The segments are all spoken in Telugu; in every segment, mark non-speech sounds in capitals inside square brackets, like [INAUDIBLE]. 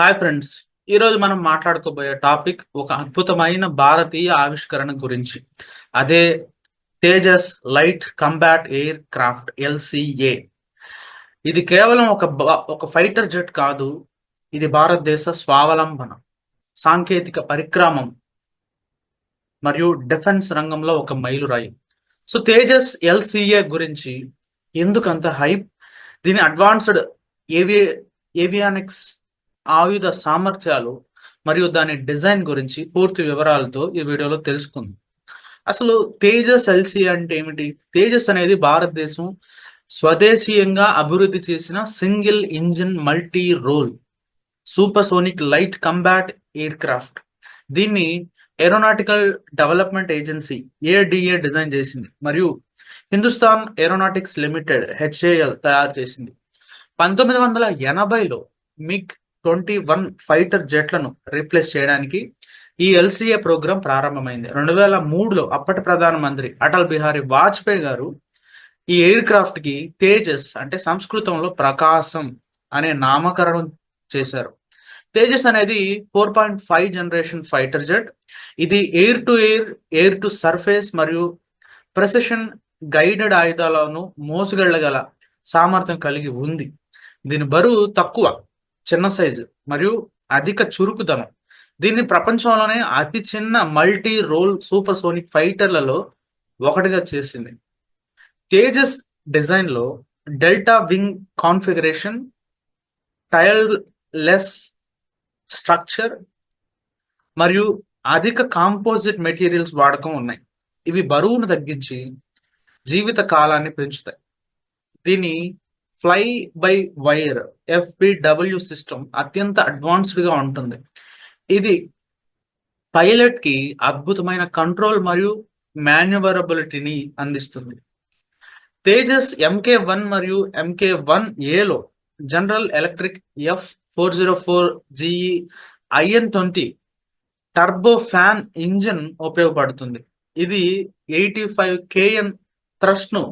హాయ్ ఫ్రెండ్స్ ఈరోజు మనం మాట్లాడుకోబోయే టాపిక్ ఒక అద్భుతమైన భారతీయ ఆవిష్కరణ గురించి. అదే Tejas light combat aircraft LCA ఇది కేవలం ఒక ఒక ఫైటర్ జెట్ కాదు. ఇది భారతదేశ స్వావలంబన సాంకేతిక పరిక్రమం మరియు డిఫెన్స్ రంగంలో ఒక మైలురాయి. సో తేజస్ ఎల్సిఏ గురించి ఎందుకంత హైప్? దీని అడ్వాన్స్డ్ ఏవి ఏవియానిక్స్ ఆయుధ సామర్థ్యాలు మరియు దాని డిజైన్ గురించి పూర్తి వివరాలతో ఈ వీడియోలో తెలుసుకుందాం. అసలు తేజస్ ఎల్సి అంటే ఏమిటి? తేజస్ అనేది భారతదేశం స్వదేశీయంగా అభివృద్ధి చేసిన single engine multi role supersonic light combat aircraft దీన్ని aeronautical development agency ADA design చేసింది మరియు హిందుస్థాన్ ఏరోనాటిక్స్ లిమిటెడ్ హెచ్ఏఎల్ తయారు చేసింది. పంతొమ్మిది వందల ఎనభైలో మిగ్ ట్వంటీ వన్ ఫైటర్ జెట్లను రీప్లేస్ చేయడానికి ఈ ఎల్సిఏ ప్రోగ్రాం ప్రారంభమైంది. రెండు వేల మూడులో అప్పటి ప్రధానమంత్రి అటల్ బిహారీ వాజ్పేయి గారు ఈ ఎయిర్ క్రాఫ్ట్కి తేజస్ అంటే సంస్కృతంలో ప్రకాశం అనే నామకరణం చేశారు. తేజస్ అనేది four point five generation fighter jet. ఇది air to air air to surface మరియు ప్రెసిషన్ గైడెడ్ ఆయుధాలను మోసుకెళ్ళగల సామర్థ్యం కలిగి ఉంది. దీని బరువు తక్కువ. చిన్న సైజు మరియు అధిక చురుకుదనం. దీన్ని ప్రపంచంలోనే అతి చిన్న మల్టీ రోల్ సూపర్ సోనిక్ ఫైటర్లలో ఒకటిగా చేసింది. తేజస్ డిజైన్లో delta wing configuration tailless structure మరియు అధిక కాంపోజిట్ మెటీరియల్స్ వాడకం ఉన్నాయి. ఇవి బరువును తగ్గించి జీవిత కాలాన్ని పెంచుతాయి. దీని fly by wire FBW system అత్యంత అడ్వాన్స్డ్గా ఉంటుంది. ఇది పైలట్కి అద్భుతమైన కంట్రోల్ మరియు మాన్యువరబిలిటీని అందిస్తుంది. తేజస్ ఎంకే వన్ మరియు ఎంకే వన్ ఏలో General Electric F four zero four GE IN twenty turbo fan engine ఉపయోగపడుతుంది. ఇది ఎయిటీ ఫైవ్ కేఎన్ థ్రస్ట్ను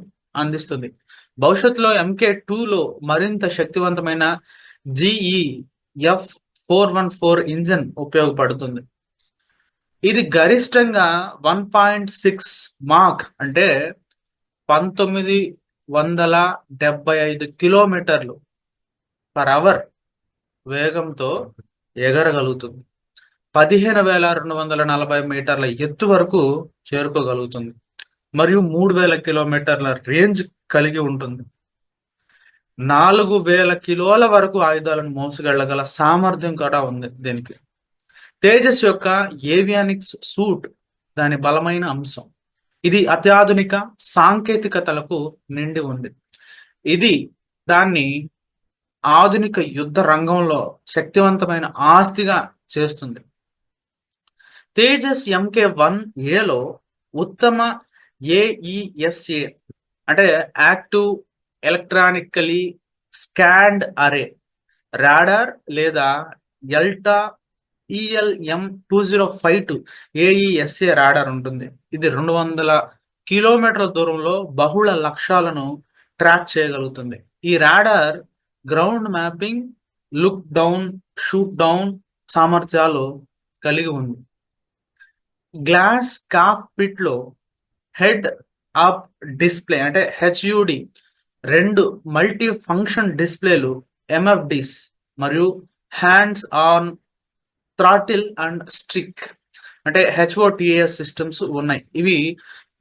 అందిస్తుంది. భవిష్యత్తులో ఎంకే టూలో మరింత శక్తివంతమైన GE F four one four engine ఉపయోగపడుతుంది. ఇది గరిష్టంగా వన్ పాయింట్ సిక్స్ మార్క్ అంటే పంతొమ్మిది వందల డెబ్బై ఐదు కిలోమీటర్లు పర్ అవర్ వేగంతో ఎగరగలుగుతుంది. పదిహేను వేల రెండు వందల నలభై మీటర్ల ఎత్తు వరకు చేరుకోగలుగుతుంది. మరియు మూడు వేల కిలోమీటర్ల రేంజ్ కలిగి ఉంటుంది. నాలుగు వేల కిలోల వరకు ఆయుధాలను మోసుకెళ్ళగల సామర్థ్యం కూడా ఉంది దీనికి. తేజస్ యొక్క ఏవియానిక్స్ సూట్ దాని బలమైన అంశం. ఇది అత్యాధునిక సాంకేతికతలకు నిండి ఉంది. ఇది దాన్ని ఆధునిక యుద్ధ రంగంలో శక్తివంతమైన ఆస్తిగా చేస్తుంది. తేజస్ ఎంకే వన్ ఏలో ఉత్తమ ఏఈఎస్ఏ అంటే active electronically scanned array radar లేదా Elta ELM two zero five two AESA radar ఉంటుంది. ఇది రెండు వందల కిలోమీటర్ల దూరంలో బహుళ లక్ష్యాలను ట్రాక్ చేయగలుగుతుంది. ఈ radar ground mapping look down shoot down సామర్థ్యాలు కలిగి ఉంది. గ్లాస్ కాక్ పిట్లో హెడ్ అప్ డిస్ప్లే అంటే హెచ్యుడి రెండు మల్టీ ఫంక్షన్ డిస్ప్లేలు ఎంఎఫ్డిస్ మరియు hands on throttle and stick అంటే హెచ్ఓటిఏఎస్ సిస్టమ్స్ ఉన్నాయి. ఇవి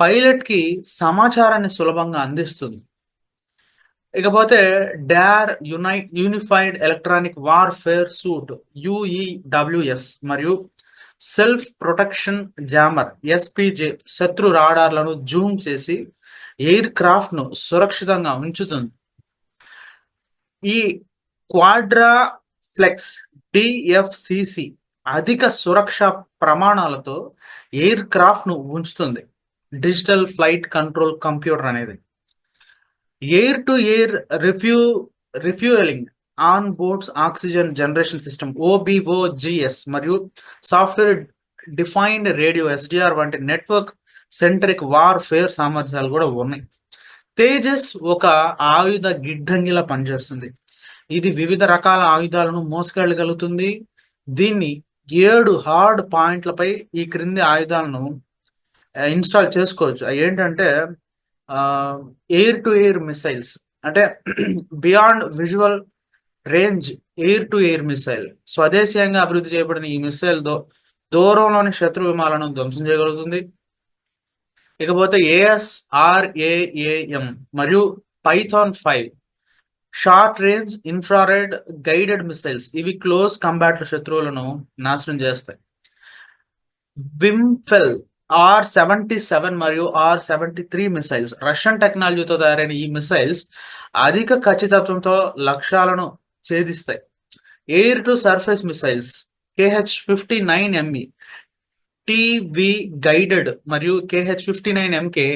పైలట్కి సమాచారాన్ని సులభంగా అందిస్తుంది. ఇకపోతే డార్ యునై unified electronic warfare suite UEWS మరియు సెల్ఫ్ ప్రొటెక్షన్ జామర్ ఎస్పీజే శత్రు రాడార్లను జూమ్ చేసి ఎయిర్ క్రాఫ్ట్ను సురక్షితంగా ఉంచుతుంది. ఈ క్వాడ్రా ఫ్లెక్స్ డిఎఫ్సిసి అధిక సురక్ష ప్రమాణాలతో ఎయిర్ క్రాఫ్ట్ను ఉంచుతుంది. డిజిటల్ ఫ్లైట్ కంట్రోల్ కంప్యూటర్ అనేది. Air to air రిఫ్యూ refuelling on boards oxygen generation system OBOGS మరియు సాఫ్ట్వేర్ డిఫైన్డ్ రేడియో ఎస్డిఆర్ వంటి నెట్వర్క్ సెంట్రిక్ వార్ ఫేర్ సామర్థ్యాలు కూడా ఉన్నాయి. తేజస్ ఒక ఆయుధ గిడ్డంగిలా పనిచేస్తుంది. ఇది వివిధ రకాల ఆయుధాలను మోసుకెళ్ళగలుగుతుంది. దీన్ని ఏడు హార్డ్ పాయింట్లపై ఈ క్రింది ఆయుధాలను ఇన్స్టాల్ చేసుకోవచ్చు. అవి ఏంటంటే ఎయిర్ టు ఎయిర్ మిసైల్స్ అంటే [CLEARS THROAT] beyond visual range air to air missile. స్వదేశీయంగా అభివృద్ధి చేయబడిన ఈ మిసైల్ దో దూరంలోని శత్రు విమానాలను ధ్వంసం చేయగలుగుతుంది. ఇకపోతే ఏఎస్ఆర్ఏఏఎం మరియు Python five. Short range infrared guided missiles. ఇవి క్లోజ్ కంబాట్ శత్రువులను నాశనం చేస్తాయి. బిమ్ఫెల్ ఆర్ సెవెంటీ సెవెన్ మరియు R seventy three missiles. Russian టెక్నాలజీతో తయారైన ఈ మిసైల్స్ అధిక ఖచ్చితత్వంతో లక్ష్యాలను ఛేదిస్తాయి. Air to surface missiles KH fifty nine ME TV guided మరియు KH fifty nine MK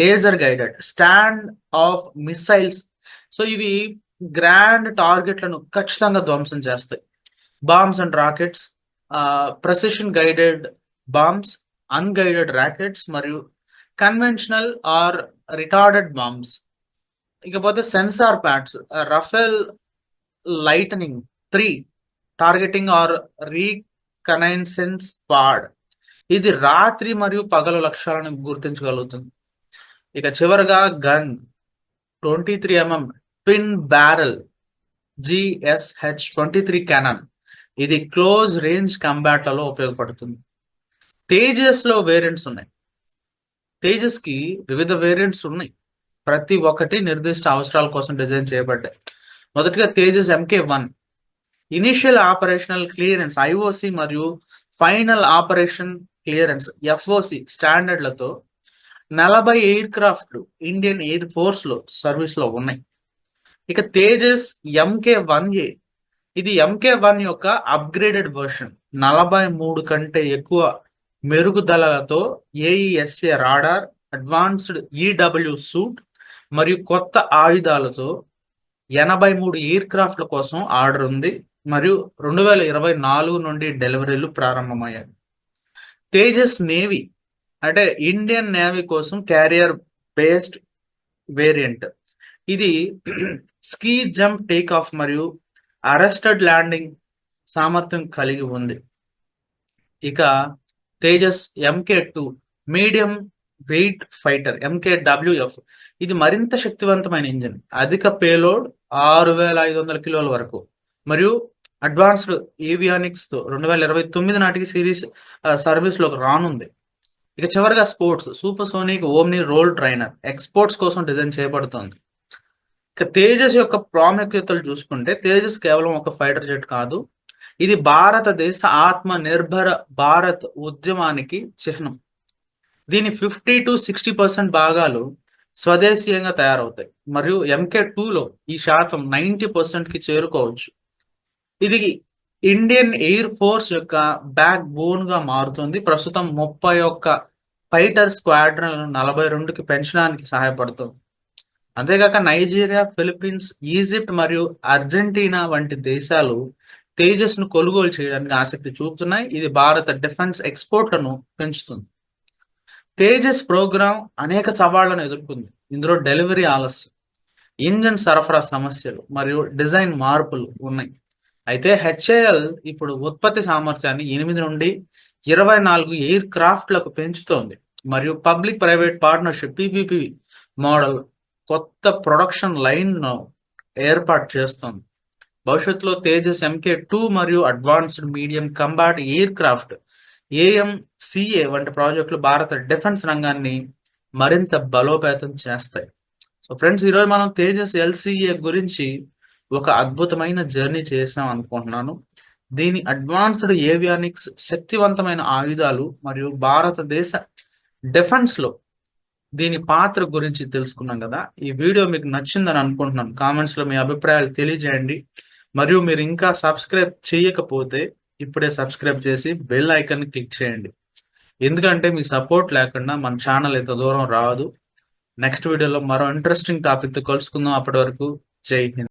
laser guided stand off missiles. So ఇవి గ్రాండ్ టార్గెట్లను ఖచ్చితంగా ధ్వంసం చేస్తాయి. Bombs and rockets precision guided bombs unguided rockets మరియు కన్వెన్షనల్ ఆర్ రిటార్డెడ్ బాంబ్స్. ఇకపోతే sensor pods Rafael Litening three targeting or reconnaissance pod ఇది రాత్రి మరియు పగలు లక్ష్యాలను గుర్తించగలుగుతుంది. ఇక చివరగా gun twenty three mm twin barrel GSh twenty three cannon ఇది క్లోజ్ రేంజ్ కంబాట్లలో ఉపయోగపడుతుంది. తేజస్లో వేరియంట్స్ ఉన్నాయి. తేజస్కి వివిధ వేరియంట్స్ ఉన్నాయి. ప్రతి ఒక్కటి నిర్దిష్ట అవసరాల కోసం డిజైన్ చేయబడ్డాయి. మొదటిగా Tejas MK one initial operational clearance IOC మరియు ఫైనల్ ఆపరేషన్ క్లియరెన్స్ ఎఫ్ఓసి స్టాండర్డ్లతో నలభై ఎయిర్ క్రాఫ్ట్లు ఇండియన్ ఎయిర్ ఫోర్స్లో సర్వీస్లో ఉన్నాయి. ఇక తేజస్ ఎంకే వన్ ఏ. ఇది ఎంకే వన్ యొక్క అప్గ్రేడెడ్ వర్షన్ నలభై మూడు కంటే ఎక్కువ మెరుగుదలలతో AESA radar advanced EW suite మరియు కొత్త ఆయుధాలతో ఎనభై మూడు ఎయిర్ క్రాఫ్ట్ల కోసం ఆర్డర్ ఉంది. మరియు రెండు వేల ఇరవై నాలుగు నుండి డెలివరీలు ప్రారంభమయ్యాయి. తేజస్ నేవీ అంటే ఇండియన్ నేవీ కోసం క్యారియర్ బేస్డ్ వేరియంట్. ఇది స్కీ జంప్ టేక్ ఆఫ్ మరియు అరెస్టెడ్ ల్యాండింగ్ సామర్థ్యం కలిగి ఉంది. ఇక Tejas MK two medium weight fighter MK WF ఇది మరింత శక్తివంతమైన ఇంజిన్. అధిక పేలోడ్ ఆరు వేల ఐదు వందల కిలోల వరకు. మరియు అడ్వాన్స్డ్ ఏవియానిక్స్తో రెండు వేల ఇరవై తొమ్మిది నాటికి సిరీస్ సర్వీస్లోకి రానుంది. ఇక చివరిగా sports. Super sonic omni role trainer. Exports కోసం డిజైన్ చేయబడుతుంది. ఇక తేజస్ యొక్క ప్రాముఖ్యతలు చూసుకుంటే తేజస్ కేవలం ఒక ఫైటర్ జెట్ కాదు. ఇది భారతదేశ ఆత్మ నిర్భర భారత్ ఉద్యమానికి చిహ్నం. దీని ఫిఫ్టీ టు సిక్స్టీ పర్సెంట్ భాగాలు స్వదేశీయంగా తయారవుతాయి. మరియు ఎంకే టూలో ఈ శాతం నైంటీ పర్సెంట్కి చేరుకోవచ్చు. ఇది ఇండియన్ ఎయిర్ ఫోర్స్ యొక్క బ్యాక్ బోన్గా మారుతుంది. ప్రస్తుతం ముప్పై ఒక్క ఫైటర్ స్క్వాడ్రన్ నలభై రెండుకి పెంచడానికి సహాయపడుతుంది. అంతేకాక నైజీరియా ఫిలిప్పీన్స్ ఈజిప్ట్ మరియు అర్జెంటీనా వంటి దేశాలు తేజస్ను కొనుగోలు చేయడానికి ఆసక్తి చూపుతున్నాయి. ఇది భారత డిఫెన్స్ ఎక్స్పోర్ట్లను పెంచుతుంది. తేజస్ ప్రోగ్రాం అనేక సవాళ్ళను ఎదుర్కొంది. ఇందులో డెలివరీ ఆలస్యం ఇంజన్ సరఫరా సమస్యలు మరియు డిజైన్ మార్పులు ఉన్నాయి. అయితే హెచ్ఏఎల్ ఇప్పుడు ఉత్పత్తి సామర్థ్యాన్ని ఎనిమిది నుండి ఇరవై నాలుగు ఎయిర్ క్రాఫ్ట్లకు పెంచుతోంది మరియు public private partnership PPP model కొత్త ప్రొడక్షన్ లైన్ను ఏర్పాటు చేస్తుంది. భవిష్యత్తులో తేజస్ ఎంకే టూ మరియు advanced medium combat aircraft AMCA వంటి ప్రాజెక్టులు భారత డిఫెన్స్ రంగాన్ని మరింత బలోపేతం చేస్తాయి. సో ఫ్రెండ్స్ ఈరోజు మనం తేజస్ ఎల్సిఏ గురించి ఒక అద్భుతమైన జర్నీ చేసాం అనుకుంటున్నాను. దీని అడ్వాన్స్డ్ ఏవియానిక్స్ శక్తివంతమైన ఆయుధాలు మరియు భారతదేశ డిఫెన్స్లో దీని పాత్ర గురించి తెలుసుకున్నాం కదా. ఈ వీడియో మీకు నచ్చిందని అనుకుంటున్నాను. కామెంట్స్లో మీ అభిప్రాయాలు తెలియజేయండి. మరియు మీరు ఇంకా సబ్స్క్రైబ్ చేయకపోతే ఇప్పుడే సబ్స్క్రైబ్ చేసి బెల్ ఐకన్ క్లిక్ చేయండి. ఎందుకంటే మీ సపోర్ట్ లేకుండా మన ఛానల్ ఇంత దూరం రాదు. నెక్స్ట్ వీడియోలో మరో ఇంట్రెస్టింగ్ టాపిక్తో కలుసుకుందాం అప్పటి వరకు. జై హింద్.